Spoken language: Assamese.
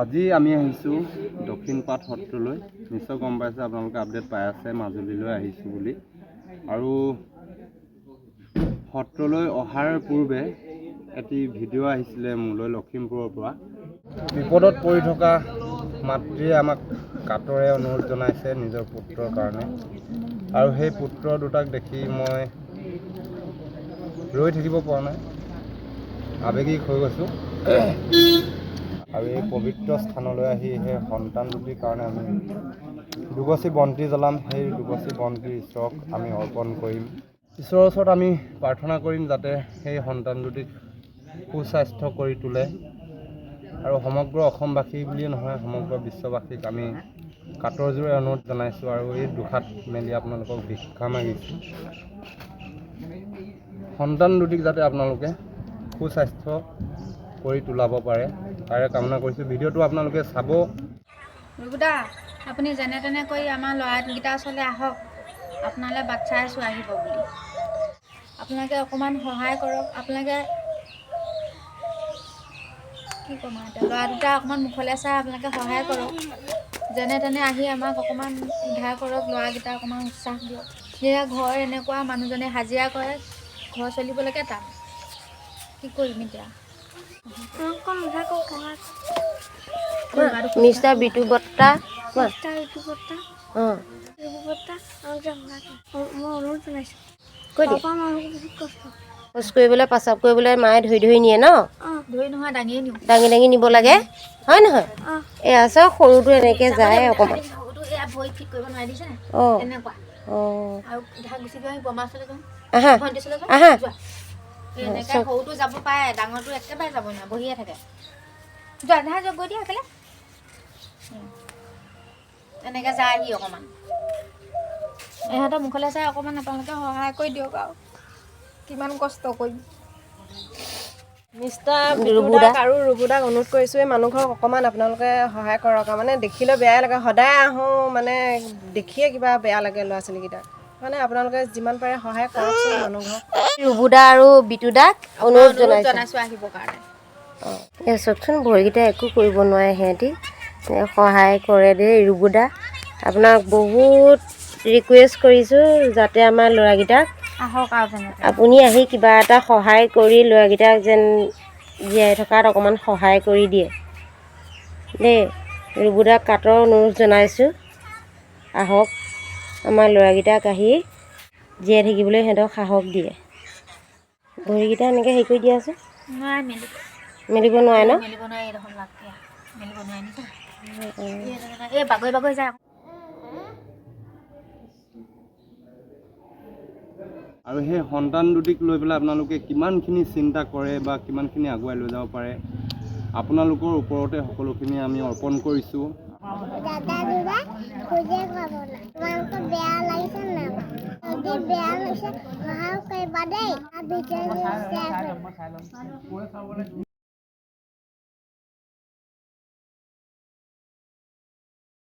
আজি আমি আহিছোঁ দক্ষিণ পাট সত্ৰলৈ। নিশ্চয় গম পাইছে আপোনালোকে আপডেট পাই আছে মাজুলীলৈ আহিছোঁ বুলি। আৰু সত্ৰলৈ অহাৰ পূৰ্বে এটি ভিডিঅ' আহিছিলে মোলৈ লখিমপুৰৰ পৰা। বিপদত পৰি থকা মাতৃয়ে আমাক কাতৰে অনুৰোধ জনাইছে নিজৰ পুত্ৰৰ কাৰণে। আৰু সেই পুত্ৰ দুটাক দেখি মই ৰৈ থাকিব পৰা নাই। আৱেগিক হৈ গৈছোঁ। আৰু এই পবিত্ৰ স্থানলৈ আহি সেই সন্তান দুটিৰ কাৰণে আমি দুগছি বন্তি জ্বলাম। সেই দুগছি বন্তি ঈশ্বৰক আমি অৰ্পণ কৰিম। ঈশ্বৰৰ ওচৰত আমি প্ৰাৰ্থনা কৰিম যাতে সেই সন্তান দুটিক সুস্বাস্থ্য কৰি তোলে। আৰু সমগ্ৰ অসমবাসী বুলিয়ে নহয় সমগ্ৰ বিশ্ববাসীক আমি কাটৰ জোৰে অনুৰোধ জনাইছোঁ আৰু এই দুখাত মেলি আপোনালোকক ভিক্ষা মাগিছোঁ। সন্তান দুটিক যাতে আপোনালোকে সুস্বাস্থ্য কৰি তোলাব পাৰে। তাৰে কামনা কৰিছোঁ। ভিডিঅ'টো আপোনালোকে চাব। ৰুবুদা আপুনি যেনে তেনে কৰি আমাৰ ল'ৰাকেইটাৰ ওচৰলৈ আহক। আপোনালৈ বাট চাই আছোঁ আহিব বুলি। আপোনালোকে অকণমান সহায় কৰক। আপোনালোকে কি ক'ম আৰু এতিয়া? ল'ৰা দুটা অকণমান মুখলৈ চাই আপোনালোকে সহায় কৰক। যেনে তেনে আহি আমাক অকণমান উদ্ধাৰ কৰক ল'ৰাকেইটা অকণমান উৎসাহ দিয়ক। সেয়া ঘৰ এনেকুৱা মানুহজনে হাজিৰা কৰে ঘৰ চলিবলৈকে টান। কি কৰিম এতিয়া? মিষ্টাৰ বিটু বৰ্তা শৌচ কৰিবলৈ প্ৰস্ৰাৱ কৰিবলৈ মায়ে ধৰি ধৰি নিয়ে ন? দাঙি দাঙি নিব লাগে। হয় নহয়? এই আছে সৰুটো এনেকৈ যায় অকণমান এয়া অঁ। অঁ। আহা। আহা। এনেকৈ সৰুটো যাব পাৰে ডাঙৰটো একেবাৰে যাব নোৱাৰে বহিয়ে থাকে। ধান যোৱা গৈ দিয়া কেলে এনেকৈ যায় সি অকণমান ইহঁতৰ মুখলৈ চাই অকণমান আপোনালোকে সহায় কৰি দিয়ক আৰু। কিমান কষ্ট কৰিম। মিষ্টাৰ আৰু ৰুবুদাক অনুৰোধ কৰিছোঁ এই মানুহঘৰক অকণমান আপোনালোকে সহায় কৰক মানে দেখিলে বেয়াই লাগে। সদায় আহোঁ মানে দেখিয়ে কিবা বেয়া লাগে ল'ৰা ছোৱালীকেইটাক মানে আপোনালোকে যিমান পাৰে সহায় কৰকচোন মানুহঘৰক ৰুবুদা আৰু বিটুদাক অনুৰোধ জনাইছোঁ। জনাইছোঁ আহিবৰ কাৰণে। অঁ এই চাওকচোন ভৰিকেইটা একো কৰিব নোৱাৰে সিহঁতি। সহায় কৰে দেই ৰুবুদা। আপোনাক বহুত ৰিকুৱেষ্ট কৰিছোঁ যাতে আমাৰ ল'ৰাকেইটাক আপুনি আহি কিবা এটা সহায় কৰি ল'ৰাকেইটাক যেন জীয়াই থকাত অকণমান সহায় কৰি দিয়ে। দেই ৰুবুদাক কাটৰ অনুৰোধ জনাইছোঁ। আহক। আমাৰ ল'ৰাকেইটাক আহি জীয়াই থাকিবলৈ সিহঁতক সাহস দিয়ে। ভৰিকেইটা এনেকৈ হেৰি কৰি দিয়া আছে মেলিব। নোৱাৰে ন? আৰু সেই সন্তান দুটিক লৈ পেলাই আপোনালোকে কিমানখিনি চিন্তা কৰে বা কিমানখিনি আগুৱাই লৈ যাব পাৰে আপোনালোকৰ ওপৰতে সকলোখিনি আমি অৰ্পণ কৰিছোঁ। যদি বেয়া